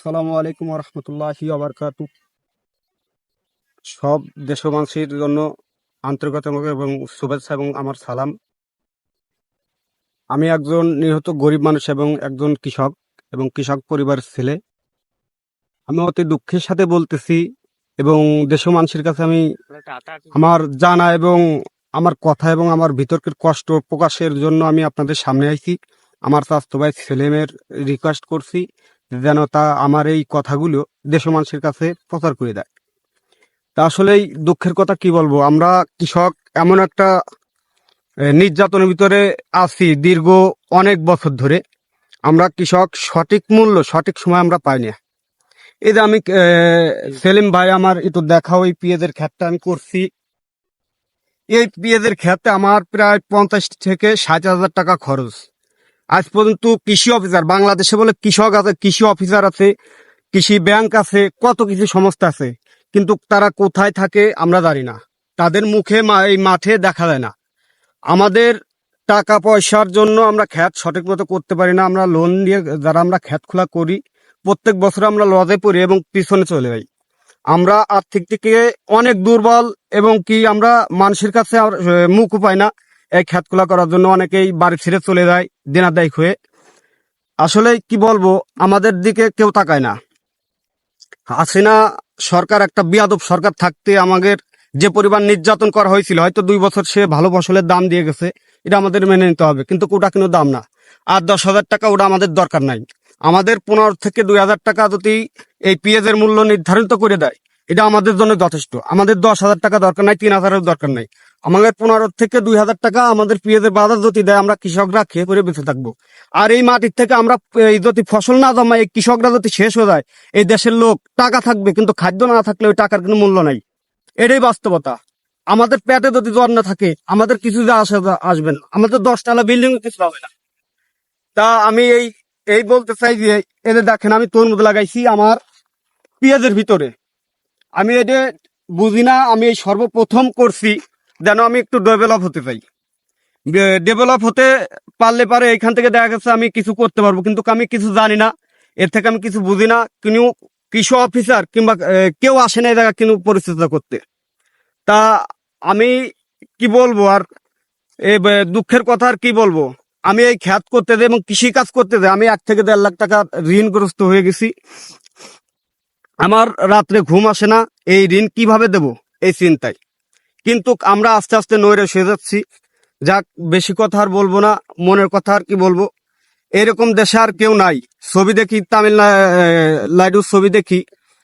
আসসালামু আলাইকুম রহমতুল্লাহি আবরকাত সব দেশবাসীর জন্য আন্তরিকতা এবং শুভেচ্ছা এবং আমার সালাম। আমি একজন নিহত গরিব মানুষ এবং একজন কৃষক এবং কৃষক পরিবারের ছেলে। আমি অতি দুঃখের সাথে বলতেছি এবং দেশ মানুষের কাছে আমি আমার জানা এবং আমার কথা এবং আমার ভিতরকের কষ্ট প্রকাশের জন্য আমি আপনাদের সামনে আইছি। আমার স্বাস্থ্য ভাই ছেলেমেয়ের রিকোয়েস্ট করছি। যেন তা আমার এই কথাগুলো দেশ মানুষের কাছে প্রচার করে দেয়। তা আসলেই দুঃখের কথা কি বলব? আমরা কৃষক এমন একটা নির্যাতনের ভিতরে আছি দীর্ঘ অনেক বছর ধরে। আমরা কৃষক সঠিক মূল্য, সঠিক সময় আমরা পাই না। এই যে আমি সেলিম ভাই আমার একটু দেখাও এই পেঁয়াজের ক্ষেতটা আমি করছি। এই পেঁয়াজের ক্ষেতে আমার প্রায় পঞ্চাশ থেকে ষাট হাজার টাকা খরচ। আজ পর্যন্ত কৃষি অফিসার, বাংলাদেশে বলে কৃষক আছে, কৃষি অফিসার আছে, কৃষি ব্যাংক আছে, কত কিছু সংস্থা আছে। কিন্তু তারা কোথায় থাকে আমরা জানি না। তাদের মুখে এই মাঠে দেখা যায় না। আমাদের টাকা পয়সার জন্য আমরা খ্যাত, সঠিক মতো করতে পারি না। আমরা লোন দিয়ে যারা আমরা খ্যাত খোলা করি, প্রত্যেক বছর আমরা লজে পড়ি এবং পিছনে চলে যাই। আমরা আর্থিক দিকে অনেক দুর্বল এবং কি আমরা মানুষের কাছে মুখ পাই না। এই খ্যাত খোলা করার জন্য অনেকেই বাড়ি ছেড়ে চলে যায় দেনাদায়ক হয়ে। আসলে কি বলব, আমাদের দিকে কেউ তাকায় না। হাসিনা সরকার একটা বিয়াদব সরকার থাকতে আমাদের যে পরিমাণ নির্যাতন করা হয়েছিল, হয়তো দুই বছর সে ভালো ফসলের দাম দিয়ে গেছে, এটা আমাদের মেনে নিতে হবে, কিন্তু ওটা কিন্তু দাম না। আর দশ হাজার টাকা ওটা আমাদের দরকার নাই। আমাদের পনেরো থেকে দুই হাজার টাকা যদি এই পেঁয়াজের মূল্য নির্ধারিত করে দেয় এটা আমাদের জন্য যথেষ্ট। আমাদের দশ হাজার টাকা দরকার নাই, তিন হাজারের দরকার নাই। আমাদের পনেরো থেকে দুই হাজার টাকা আমাদের পেঁয়াজের বাজার যদি দেয়, আমরা কৃষকরা খেয়ে করে বেঁচে থাকব। আর এই মাটির থেকে আমরা, এই যদি ফসল না জমাই কৃষকরা যদি শেষ হয়ে যায়, এই দেশের লোক টাকা থাকবে, কিন্তু খাদ্য না থাকলে ওই টাকার কোনো মূল্য নাই। এটাই বাস্তবতা। আমাদের পেটে যদি জ্বর না থাকে, আমাদের কিছু যা আসে আসবেন আমাদের দশতলা বিল্ডিং কিছু হবে না। তা আমি এই এই বলতে চাই যে এদের দেখেন, আমি তরমুজ লাগাইছি আমার পেঁয়াজের ভিতরে। আমি এটা বুঝি না, আমি এই সর্বপ্রথম করছি যেন আমি একটু ডেভেলপ হতে চাই ডেভেলপ হতে পারলে পারে এখান থেকে দেখা গেছে আমি কিছু করতে পারব, কিন্তু আমি কিছু জানি না। এর থেকে আমি কিছু বুঝি না, কিন্তু কৃষি অফিসার কিংবা কেউ আসে না এই জায়গা কিন্তু পরিচিত করতে। তা আমি কি বলব আর, এ দুঃখের কথা আর কি বলব? আমি এই খ্যাত করতে যাই এবং কৃষি কাজ করতে যাই আমি এক থেকে দেড় লাখ টাকা ঋণগ্রস্ত হয়ে গেছি। আমার রাত্রে ঘুম আসে না, এই ঋণ কীভাবে দেব? এই চিন্তায়। কিন্তু আমরা আস্তে আস্তে নৈরে হয়ে যাচ্ছি। যাক, বেশি কথা আর বলব না, মনের কথা আর কি বলব? এরকম দেশে আর কেউ নাই। ছবি দেখি তামিলনাড়ুর ছবি দেখি,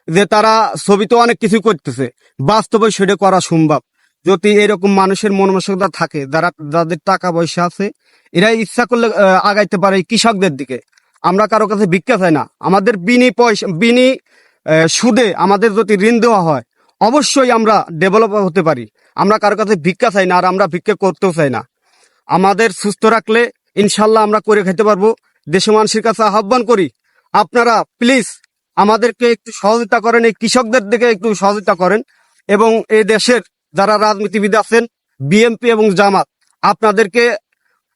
যে তারা ছবিতে অনেক কিছু করতেছে। বাস্তবে সেটা করা সম্ভব। যদি এরকম মানুষের মনমানসিকতা থাকে, যারা যাদের টাকা পয়সা আছে এরা ইচ্ছা করলে আগাইতে পারে কৃষকদের দিকে। আমরা কারও কাছে ভিক্ষা চাই না। আমাদের বিনি পয়সা বিনি সুদে আমাদের যদি ঋণ দেওয়া হয়, অবশ্যই আমরা ডেভেলপ হতে পারি। আমরা কারও কাছে ভিক্ষা চাই না আর আমরা ভিক্ষা করতেও চাই না। আমাদের সুস্থ রাখলে ইনশাল্লাহ আমরা করে খেতে পারব। দেশ মানুষের কাছে আহ্বান করি, আপনারা প্লিজ আমাদেরকে একটু সহযোগিতা করেন, এই কৃষকদের দিকে একটু সহযোগিতা করেন এবং এই দেশের যারা রাজনীতিবিদ আছেন বিএমপি এবং জামাত, আপনাদেরকে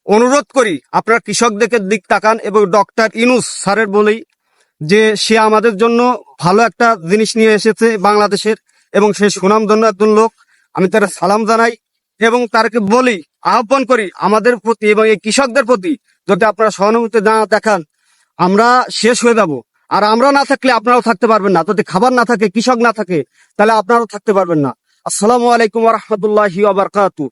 অনুরোধ করি, আপনারা কৃষকদেরকে দিক তাকান এবং ডক্টর ইনুস স্যারের বলেই যে সে আমাদের জন্য ভালো একটা জিনিস নিয়ে এসেছে বাংলাদেশের এবং সে সুনাম সুনামধন্য একজন লোক। আমি তার সালাম জানাই এবং তারকে বলি, আহ্বান করি আমাদের প্রতি এবং এই কৃষকদের প্রতি যদি আপনারা সহানুভূতি না দেখান, আমরা শেষ হয়ে যাব। আর আমরা না থাকলে আপনারাও থাকতে পারবেন না। যদি খাবার না থাকে, কৃষক না থাকে, তাহলে আপনারাও থাকতে পারবেন না। আসসালামু আলাইকুম রহমতুল্লাহি আবরকাতু